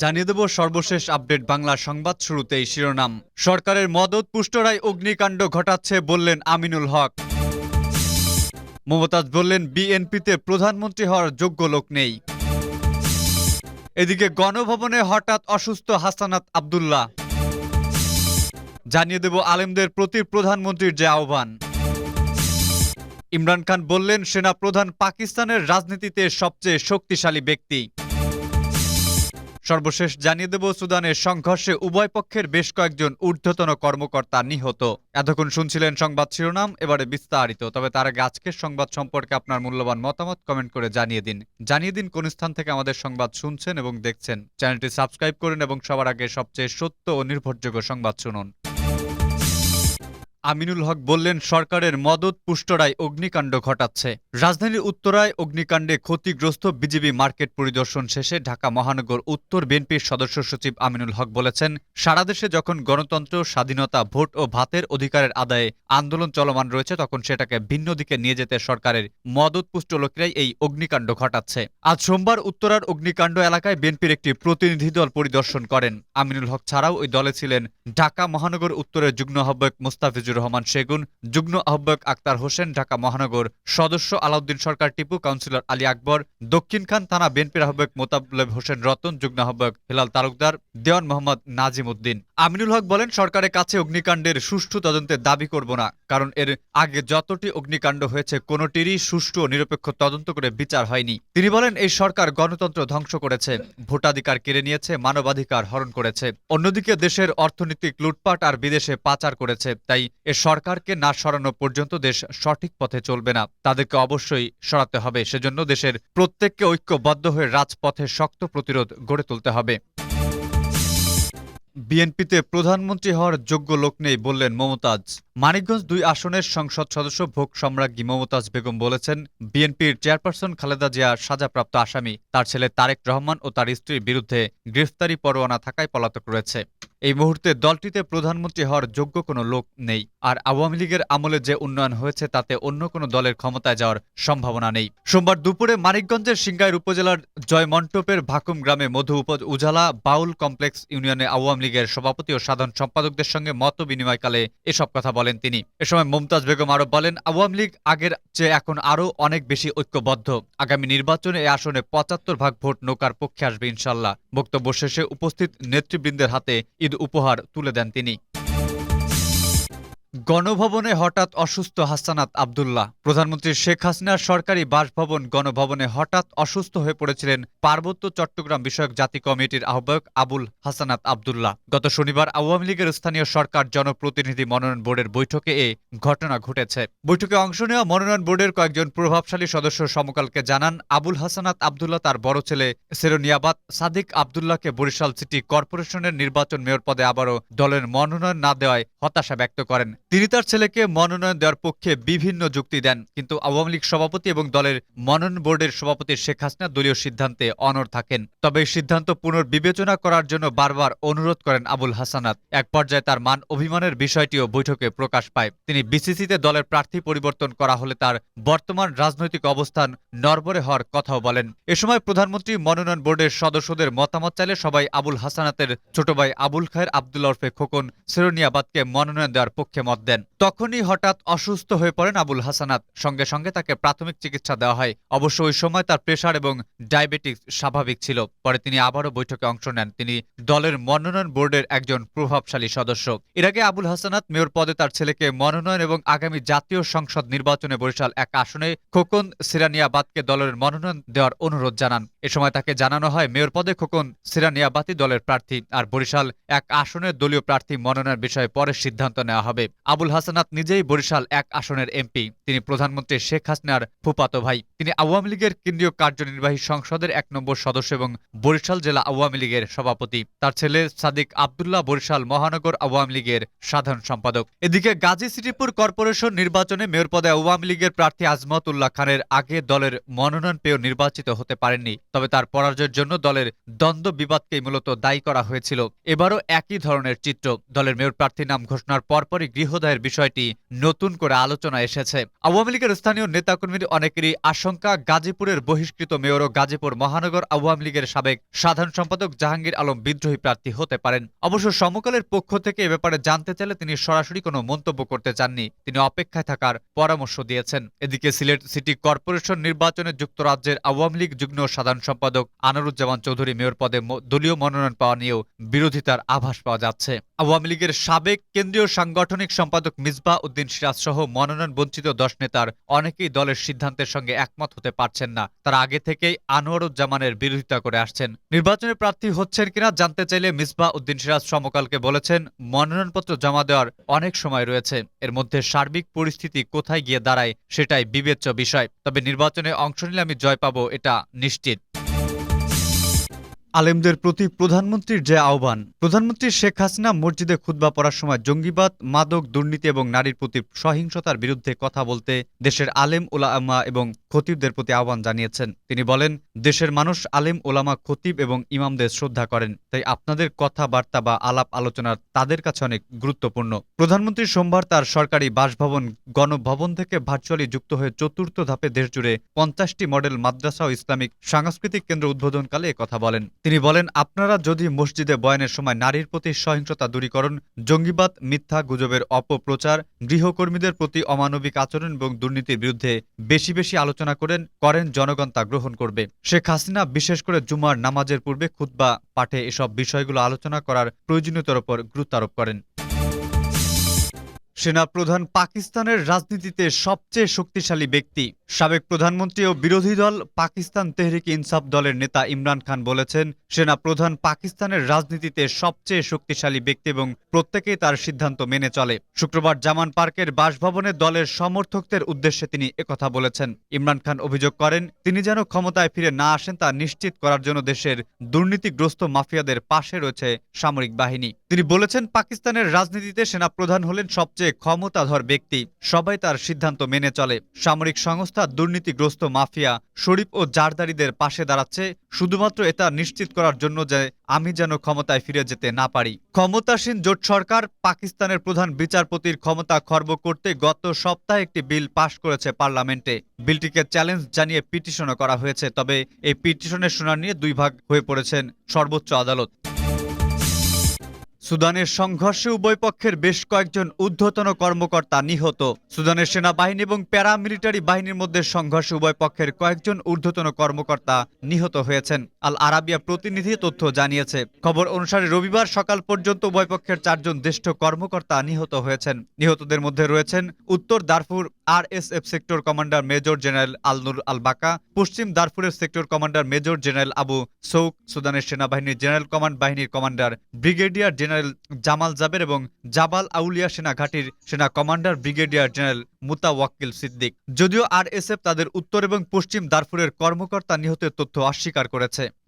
জানিয়ে দেব সর্বশেষ আপডেট বাংলা সংবাদ শুরুতেই শিরোনাম। সরকারের মদত পুষ্টরায় অগ্নিকাণ্ড ঘটাচ্ছে বললেন আমিনুল হক। মমতাজ বললেন, বিএনপিতে প্রধানমন্ত্রী হওয়ার যোগ্য লোক নেই। এদিকে গণভবনে হঠাৎ অসুস্থ হাসানাত আব্দুল্লাহ। জানিয়ে দেব আলেমদের প্রতি প্রধানমন্ত্রীর যে আহ্বান। ইমরান খান বললেন সেনা প্রধান পাকিস্তানের রাজনীতিতে সবচেয়ে শক্তিশালী ব্যক্তি। সর্বশেষ জানিয়ে দেব, সুদানের সংঘর্ষে উভয় পক্ষের বেশ কয়েকজন ঊর্ধ্বতন কর্মকর্তা নিহত। এতক্ষণ শুনছিলেন সংবাদ শিরোনাম, এবারে বিস্তারিত। তবে তার আগে আজকের সংবাদ সম্পর্কে আপনার মূল্যবান মতামত কমেন্ট করে জানিয়ে দিন। জানিয়ে দিন কোন স্থান থেকে আমাদের সংবাদ শুনছেন এবং দেখছেন। চ্যানেলটি সাবস্ক্রাইব করুন এবং সবার আগে সবচেয়ে সত্য ও নির্ভরযোগ্য সংবাদ শুনুন। আমিনুল হক বললেন, সরকারের মদত পুষ্টরায় অগ্নিকাণ্ড ঘটাচ্ছে। রাজধানীর উত্তরায় অগ্নিকাণ্ডে ক্ষতিগ্রস্ত বিজিবি মার্কেট পরিদর্শন শেষে ঢাকা মহানগর উত্তর বিএনপির সদস্য সচিব আমিনুল হক বলেছেন, সারা দেশে যখন গণতন্ত্র, স্বাধীনতা, ভোট ও ভাতের অধিকারের আদায়ে আন্দোলন চলমান রয়েছে, তখন সেটাকে ভিন্ন দিকে নিয়ে যেতে সরকারের মদত পুষ্ট লোকেরাই এই অগ্নিকাণ্ড ঘটাচ্ছে। আজ সোমবার উত্তরার অগ্নিকাণ্ড এলাকায় বিএনপির একটি প্রতিনিধি দল পরিদর্শন করেন। আমিনুল হক ছাড়াও ওই দলে ছিলেন ঢাকা মহানগর উত্তরের যুগ্ম আহ্বায়ক মুস্তাফিজুর রহমান সেগুন, যুগ্ম আহ্বায়ক আক্তার হোসেন, ঢাকা মহানগর সদস্য আলাউদ্দিন সরকার, টিপু কাউন্সিলর আলী আকবর, দক্ষিণ খান থানা বিএনপির আহ্বায়ক মোতাবলেব হোসেন রতন, যুগ্ম আহ্বায়ক হেলাল তালুকদার, দেওয়ান মোহাম্মদ নাজিম উদ্দিন। আমিনুল হক বলেন, সরকারের কাছে অগ্নিকাণ্ডের সুষ্ঠু তদন্তের দাবি করব না, কারণ এর আগে যতটি অগ্নিকাণ্ড হয়েছে, কোনোটিরই সুষ্ঠু ও নিরপেক্ষ তদন্ত করে বিচার হয়নি। তিনি বলেন, এই সরকার গণতন্ত্র ধ্বংস করেছে, ভোটাধিকার কেড়ে নিয়েছে, মানবাধিকার হরণ করেছে। অন্যদিকে দেশের অর্থনৈতিক লুটপাট আর বিদেশে পাচার করেছে, তাই এ সরকারকে না সরানো পর্যন্ত দেশ সঠিক পথে চলবে না। তাদেরকে অবশ্যই সরাতে হবে, সেজন্য দেশের প্রত্যেককে ঐক্যবদ্ধ হয়ে রাজপথে শক্ত প্রতিরোধ গড়ে তুলতে হবে। বিএনপিতে প্রধানমন্ত্রী হওয়ার যোগ্য লোক নেই বললেন মমতাজ। মানিকগঞ্জ দুই আসনের সংসদ সদস্য ভোগ সম্রাজ্ঞী মমতাজ বেগম বলেছেন, বিএনপির চেয়ারপারসন খালেদা জিয়া সাজাপ্রাপ্ত আসামি। তার ছেলে তারেক রহমান ও তার স্ত্রীর বিরুদ্ধে গ্রেফতারি পরোয়ানা থাকায় পলাতক রয়েছে। এই মুহূর্তে দলটিতে প্রধানমন্ত্রী হওয়ার যোগ্য কোনো লোক নেই, আর আওয়ামী লীগের আমলে যে উন্নয়ন হয়েছে তাতে অন্য কোনো দলের ক্ষমতায় যাওয়ার সম্ভাবনা নেই। সোমবার দুপুরে মানিকগঞ্জের সিংগাইর উপজেলার জয়মন্টপের ভাকুম গ্রামে মধু উপ উজালা বাউল কমপ্লেক্স ইউনিয়নে আওয়ামী লীগের সভাপতি ও সাধারণ সম্পাদকদের সঙ্গে মত বিনিময়কালে এসব কথা বলেন তিনি। এ সময় মমতাজ বেগম আরও বলেন, আওয়ামী লীগ আগের চেয়ে এখন আরও অনেক বেশি ঐক্যবদ্ধ। আগামী নির্বাচনে এ আসনে পঁচাত্তর ভাগ ভোট নৌকার পক্ষে আসবে ইনশাল্লাহ বক্তব্য শেষে উপস্থিত নেতৃবৃন্দের হাতে উপহার তুলে দেন তিনি। গণভবনে হঠাৎ অসুস্থ হাসানাত আবদুল্লাহ। প্রধানমন্ত্রী শেখ হাসিনার সরকারি বাসভবন গণভবনে হঠাৎ অসুস্থ হয়ে পড়েছিলেন পার্বত্য চট্টগ্রাম বিষয়ক জাতি কমিটির আহ্বায়ক আবুল হাসানাত আবদুল্লাহ। গত শনিবার আওয়ামী লীগের স্থানীয় সরকার জনপ্রতিনিধি মনোনয়ন বোর্ডের বৈঠকে এ ঘটনা ঘটেছে। বৈঠকে অংশ নেওয়া মনোনয়ন বোর্ডের কয়েকজন প্রভাবশালী সদস্য সমকালকে জানান, আবুল হাসানাত আবদুল্লাহ তার বড় ছেলে সেরোনিয়াবাদ সাদিক আবদুল্লাহকে বরিশাল সিটি কর্পোরেশনের নির্বাচন মেয়র পদে আবারও দলের মনোনয়ন না দেওয়ায় হতাশা ব্যক্ত করেন। তিনি তার ছেলেকে মনোনয়ন দেওয়ার পক্ষে বিভিন্ন যুক্তি দেন, কিন্তু আওয়ামী লীগ সভাপতি এবং দলের মনোনয়ন বোর্ডের সভাপতি শেখ হাসিনা দলীয় সিদ্ধান্তে অনড় থাকেন। তবে এই সিদ্ধান্ত পুনর্বিবেচনা করার জন্য বারবার অনুরোধ করেন আবুল হাসানাত। এক পর্যায়ে তার মান অভিমানের বিষয়টিও বৈঠকে প্রকাশ পায়। তিনি বিসিসিতে দলের প্রার্থী পরিবর্তন করা হলে তার বর্তমান রাজনৈতিক অবস্থান নরবরে হওয়ার কথাও বলেন। এ সময় প্রধানমন্ত্রী মনোনয়ন বোর্ডের সদস্যদের মতামত চাইলে সবাই আবুল হাসানাতের ছোট ভাই আবুল খায়ের আবদুল্লা ওরফে খোকন সেরোনিয়াবাদকে মনোনয়ন দেওয়ার পক্ষে মত দেন। তখনই হঠাৎ অসুস্থ হয়ে পড়েন আবুল হাসানাত সঙ্গে সঙ্গে তাকে প্রাথমিক চিকিৎসা দেওয়া হয়। অবশ্য ওই সময় তার প্রেশার এবং ডায়াবেটিস স্বাভাবিক ছিল। পরে তিনি আবারও বৈঠকে অংশ নেন। তিনি দলের মনোনয়ন বোর্ডের একজন প্রভাবশালী সদস্য। এর আগে আবুল হাসানাত মেয়র পদে তার ছেলেকে মনোনয়ন এবং আগামী জাতীয় সংসদ নির্বাচনে বরিশাল এক আসনে খোকন সিরানিয়াবাদকে দলের মনোনয়ন দেওয়ার অনুরোধ জানান। এ সময় তাকে জানানো হয়, মেয়র পদে খোকন সিরানিয়াবাতি দলের প্রার্থী। আর বরিশাল এক আসনের দলীয় প্রার্থী মনোনয়ন বিষয়ে পরে সিদ্ধান্ত নেওয়া হবে। আবুল হাসানাত নিজেই বরিশাল এক আসনের এমপি। তিনি প্রধানমন্ত্রী শেখ হাসিনার ফুপাতো ভাই। তিনি আওয়ামী লীগের কেন্দ্রীয় কার্যনির্বাহী সংসদের এক নম্বর সদস্য এবং বরিশাল জেলা আওয়ামী লীগের সভাপতি। তার ছেলে সাদিক আবদুল্লাহ বরিশাল মহানগর আওয়ামী লীগের সাধারণ সম্পাদক। এদিকে গাজী সিটিপুর কর্পোরেশন নির্বাচনে মেয়র পদে আওয়ামী লীগের প্রার্থী আজমত উল্লাহ খানের আগে দলের মনোনয়ন পেয়েও নির্বাচিত হতে পারেননি। তবে তার পরাজয়ের জন্য দলের দ্বন্দ্ব বিবাদকেই মূলত দায়ী করা হয়েছিল। এবারও একই ধরনের চিত্র। দলের মেয়র প্রার্থীর নাম ঘোষণার পরপরই গৃহ দায়ের বিষয়টি নতুন করে আলোচনা এসেছে। আওয়ামী লীগের স্থানীয় নেতাকর্মীর অনেকেরই আশঙ্কা, গাজীপুরের বহিষ্কৃত মেয়র ও গাজীপুর মহানগর আওয়ামী লীগের সাবেক সাধারণ সম্পাদক জাহাঙ্গীর আলম বিদ্রোহী প্রার্থী হতে পারেন। অবশ্য সমকালের পক্ষ থেকে এ ব্যাপারে জানতে চাইলে তিনি সরাসরি কোনো মন্তব্য করতে চাননি। তিনি অপেক্ষায় থাকার পরামর্শ দিয়েছেন। এদিকে সিলেট সিটি কর্পোরেশন নির্বাচনে যুক্তরাজ্যের আওয়ামী লীগ যুগ্ম সাধারণ সম্পাদক আনারুজ্জামান চৌধুরী মেয়র পদে দলীয় মনোনয়ন পাওয়া নিয়েও বিরোধিতার আভাস পাওয়া যাচ্ছে। আওয়ামী লীগের সাবেক কেন্দ্রীয় সাংগঠনিক সম্পাদক মিসবা উদ্দিন সিরাজ সহ মনোনয়ন বঞ্চিত দশ নেতার অনেকেই দলের সিদ্ধান্তের সঙ্গে একমত হতে পারছেন না। তারা আগে থেকেই আনোয়ারুজ্জামানের বিরোধিতা করে আসছেন। নির্বাচনে প্রার্থী হচ্ছেন কিনা জানতে চাইলে মিসবা উদ্দিন সিরাজ সমকালকে বলেছেন, মনোনয়নপত্র জমা দেওয়ার অনেক সময় রয়েছে। এর মধ্যে সার্বিক পরিস্থিতি কোথায় গিয়ে দাঁড়ায় সেটাই বিবেচ্য বিষয়। তবে নির্বাচনে অংশ নিলে আমি জয় পাবো, এটা নিশ্চিত। আলেমদের প্রতি প্রধানমন্ত্রীর যে আহ্বান, প্রধানমন্ত্রী শেখ হাসিনা মসজিদে খুতবা পড়ার সময় জঙ্গিবাদ, মাদক, দুর্নীতি এবং নারীর প্রতি সহিংসতার বিরুদ্ধে কথা বলতে দেশের আলেম ওলামা এবং খতিবদের প্রতি আহ্বান জানিয়েছেন। তিনি বলেন, দেশের মানুষ আলেম, ওলামা, খতিব এবং ইমামদের শ্রদ্ধা করেন, তাই আপনাদের কথাবার্তা বা আলাপ আলোচনা তাদের কাছে অনেক গুরুত্বপূর্ণ। প্রধানমন্ত্রী সোমবার তার সরকারি বাসভবন, গণভবন থেকে ভার্চুয়ালি যুক্ত হয়ে চতুর্থ ধাপে দেশজুড়ে পঞ্চাশটি মডেল মাদ্রাসা ও ইসলামিক সাংস্কৃতিক কেন্দ্র উদ্বোধনকালে কথা বলেন। তিনি বলেন, আপনারা যদি মসজিদে বয়ানের সময় নারীর প্রতি সহিংসতা দূরীকরণ, জঙ্গিবাদ, মিথ্যা গুজবের অপপ্রচার, গৃহকর্মীদের প্রতি অমানবিক আচরণ এবং দুর্নীতির বিরুদ্ধে বেশি বেশি আলোচনা করেন করেন, জনগণ তা গ্রহণ করবে। শেখ হাসিনা বিশেষ করে জুমার নামাজের পূর্বে খুদ্া পাঠে এসব বিষয়গুলো আলোচনা করার প্রয়োজনীয়তার উপর গুরুত্ব আরোপ করেন। সেনাপ্রধান পাকিস্তানের রাজনীতিতে সবচেয়ে শক্তিশালী ব্যক্তি। সাবেক প্রধানমন্ত্রী ও বিরোধী দল পাকিস্তান তেহরিক ইনসাফ দলের নেতা ইমরান খান বলেছেন সেনা প্রধান পাকিস্তানের রাজনীতিতে সবচেয়ে শক্তিশালী ব্যক্তি এবং প্রত্যেকেই তার সিদ্ধান্ত মেনে চলে। শুক্রবার জামান পার্কের বাসভবনে দলের সমর্থকদের উদ্দেশ্যে তিনি একথা বলেছেন। ইমরান খান অভিযোগ করেন, তিনি যেন ক্ষমতায় ফিরে না আসেন তা নিশ্চিত করার জন্য দেশের দুর্নীতিগ্রস্ত মাফিয়াদের পাশে রয়েছে সামরিক বাহিনী। তিনি বলেছেন, পাকিস্তানের রাজনীতিতে সেনাপ্রধান হলেন সবচেয়ে ক্ষমতাধর ব্যক্তি, সবাই তার সিদ্ধান্ত মেনে চলে। সামরিক সংস্থা দুর্নীতিগ্রস্ত মাফিয়া, শরীফ ও জারদারিদের পাশে দাঁড়াচ্ছে, শুধুমাত্র এটা নিশ্চিত করার জন্য যে আমি যেন ক্ষমতায় ফিরে যেতে না পারি। ক্ষমতাসীন জোট সরকার পাকিস্তানের প্রধান বিচারপতির ক্ষমতা খর্ব করতে গত সপ্তাহে একটি বিল পাশ করেছে পার্লামেন্টে। বিলটিকে চ্যালেঞ্জ জানিয়ে পিটিশনও করা হয়েছে, তবে এই পিটিশনের শুনানি নিয়ে দুই ভাগ হয়ে পড়েছেন সর্বোচ্চ আদালত। সুদানের সংঘর্ষে উভয় পক্ষের বেশ কয়েকজন ঊর্ধ্বতন কর্মকর্তা নিহত। সুদানের সেনাবাহিনী এবং প্যারামিলিটারি বাহিনীর মধ্যে সংঘর্ষে উভয় পক্ষের কয়েকজন ঊর্ধ্বতন কর্মকর্তা নিহত হয়েছেন, আল আরাবিয়া প্রতিনিধি তথ্য জানিয়েছে। খবর অনুসারে রবিবার সকাল পর্যন্ত উভয় পক্ষের চারজন জ্যেষ্ঠ কর্মকর্তা নিহত হয়েছেন। নিহতদের মধ্যে রয়েছেন উত্তর Darfur RSF sector commander major general Alnur Al Baqa, পশ্চিম দারফুরের sector commander major general Abu Souk, সুদানের সেনাবাহিনীর জেনারেল কমান্ড বাহিনীর commander brigadier general Jamal Jaber এবং জাবাল আউলিয়া সেনা ঘাঁটির সেনা commander brigadier general Muta Mutawakkil Siddiq. যদিও আরএসএফ তাদের উত্তর এবং পশ্চিম দারফুরের কর্মকর্তা নিহতের তথ্য অস্বীকার করেছে।